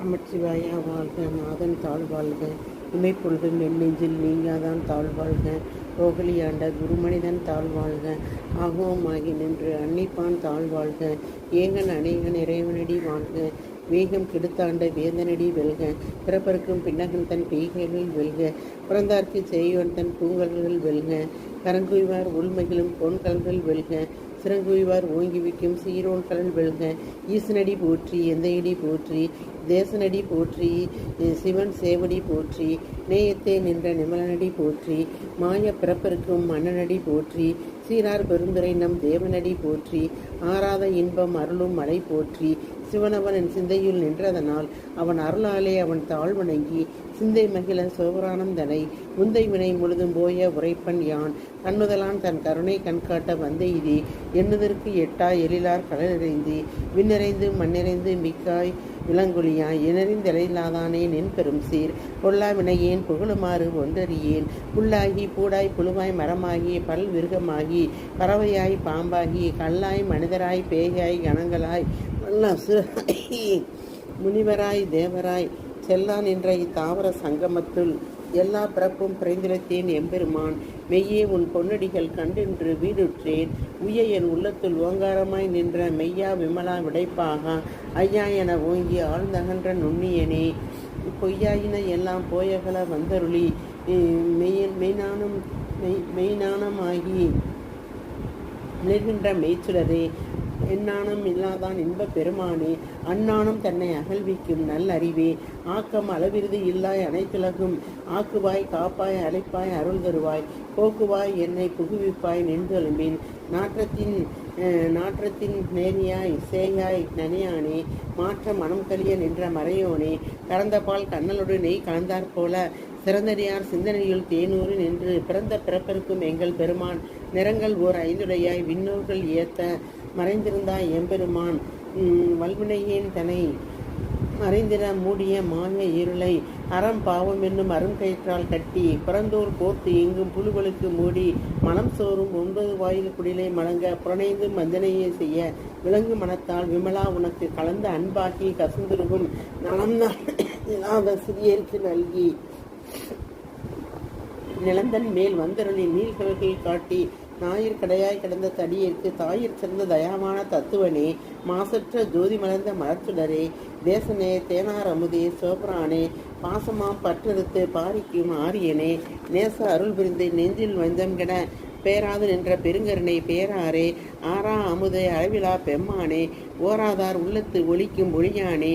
அமர்ச்சிவாயா வாழ்க நாதன் தாழ் வாழ்க. இமைப்பொழுது மென்னெஞ்சில் நீங்காதான் தாழ் வாழ்க. ரோகலியாண்ட குருமனிதன் தாழ் வாழ்க. ஆகவமாகி நின்று அன்னிப்பான் தாழ் வாழ்க. ஏங்கன் அநேகன் இறைவனடி வாழ்க. வேகம் கெடுத்தாண்ட வேந்தனடி வெல்க. பிறப்பருக்கும் பின்னகன் தன் பெய்கைகள் வெல்க. பிறந்தார்க்கு செய்வன் தன் பூங்கல்கள் வெல்க. கரங்குய்வார் உள்மைகளும் பொன்கல்கள் வெல்க. சிறங்குய்வார் ஓங்கிவிக்கும் சீரோன் கடல் வெல்க ஈசனடி போற்றி எந்தையடி போற்றி தேசனடி போற்றி சிவன் சேவடி போற்றி நேயத்தே நின்ற நிமலனடி போற்றி மாய பிறப்பருக்கும் மன்னனடி போற்றி சீரார் பெருந்துரை நம் தேவனடி போற்றி ஆறாத இன்பம் அருளும் மலை போற்றி சிவனவனின் சிந்தையுள் நின்றதனால் அவன் அருளாலே அவன் தாழ்வணங்கி சிந்தை மகிழ சோபரானந்தனை முந்தை வினை முழுதும் போய உரைப்பன் யான். கண்ணுதலான் தன் கருணை கண்காட்ட வந்த இதி எண்ணுதற்கு எட்டா எழிலார் கடலிறைந்து விண்ணிறைந்து மண்ணிறைந்து மிக்காய் விலங்குழியாய் இணறிந்தலையில்லாதானே நின் பெரும் சீர். பொல்லா வினையேன் புகழுமாறு ஒன்றறியேன்? புல்லாகி பூடாய் புழுவாய் மரமாகி பல் விருகமாகி பறவையாய் பாம்பாகி கல்லாய் மனிதராய் பேயாய் கணங்களாய். வல்ல முனிவராய் தேவராய் செல்லான் என்ற இத்தாவர சங்கமத்துள் எல்லா பிறப்பும் பிறந்திருத்தேன் எம்பெருமான். மெய்யே உன் பொன்னடிகள் கண்டென்று வீடுற்றேன். உய என் உள்ளத்துள் ஓங்காரமாய் நின்ற மெய்யா விமலா விடைப்பாக. ஐயா என ஓங்கி ஆழ்ந்தகன்ற நுண்ணியனே. பொய்யாயின எல்லாம் போயகல வந்தருளி. மெய்யன் மெய்நானம் மெய் மெய்நானமாகி நிற்கின்ற மெய்ச்சுடரே எண்ணானம் இல்லாதான் இன்ப பெருமானே அண்ணானம் தன்னை அகழ்விக்கும் நல்லறிவே. ஆக்கம் அளவிருது இல்லாய் அனைத்துலகும். ஆக்குவாய் காப்பாய் அழைப்பாய் அருள் தருவாய். போக்குவாய் என்னை புகுவிப்பாய் நின்றெழும்பின் நாற்றத்தின் நாற்றத்தின் நேரியாய் சேயாய் நனையானே. மாற்ற மனம் கழிய நின்ற மறையோனே. கறந்த பால் கண்ணலோடு நெய் கலந்தாற் போல சிறந்தடியார் சிந்தனையுள் தேனூறு நின்று பிறந்த பிறப்பிற்கும் எங்கள் பெருமான். நிறங்கள் ஓர் ஐந்துடையாய் விண்ணோர்கள் ஏத்த மறைந்திருந்தாய் எம்பெருமான். வல்வினையின் தனை மறைந்திட மூடிய மாய இருளை அறம் பாவம் என்னும் அருங்கயிற்றால் கட்டி பிறந்தோர் கோர்த்து எங்கும் புழுகளுக்கு மூடி மனம் சோறும் ஒன்பது வாயில் குடிலை மலங்க புறணைந்து மந்தனையே செய்ய விலங்கு மனத்தால் விமலா உனக்கு கலந்த அன்பாகி கசுந்துருகும் நலம் இல்லாத சிறியருக்கு நல்கி நிலந்தன் மேல் வந்தருளி நீள்கல்கள் காட்டி ஞாயிற் கடையாய் கிடந்த தடியிற்கு தாயிற் சிறந்த தயாமான தத்துவனே மாசற்ற ஜோதி மலர்ந்த மலர்ச்சுடரே தேசனே தேனார் அமுதே சோப்ரானே பாசமாம் பற்றெடுத்து பாரிக்கும் ஆரியனே நேச அருள் புரிந்து நெஞ்சில் வந்தம்கென பேராது நின்ற பெருங்கருணை பேராரே ஆறா அமுதே அளவிலா பெம்மானே ஓராதார் உள்ளத்து ஒழிக்கும் ஒளியானே